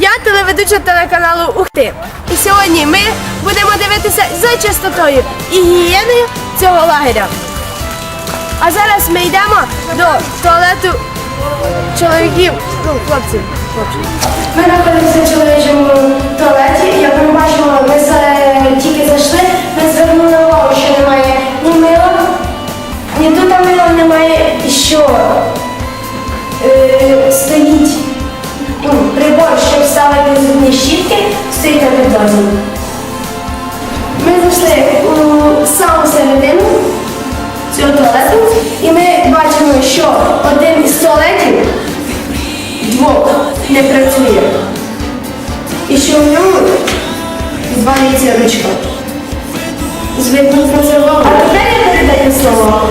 Я телеведуча телеканалу Ухти. І сьогодні ми будемо дивитися за чистотою і гігієною цього лагеря. А зараз ми йдемо до туалету чоловіків, ну, хлопців. хлопців. Ми знаходимося в чоловічому туалеті. Як ми бачимо, ми тільки зайшли, ми звернули увагу, що немає ні мила, ні тут мила немає, і що щоб зубні щітки, стоїть на підлозі. Ми зайшли у саму середину цього туалету, і ми бачимо, що один із туалетів двох не працює. І що в ньому звалюється ручка. Звідно працював. А тепер я передаю слово.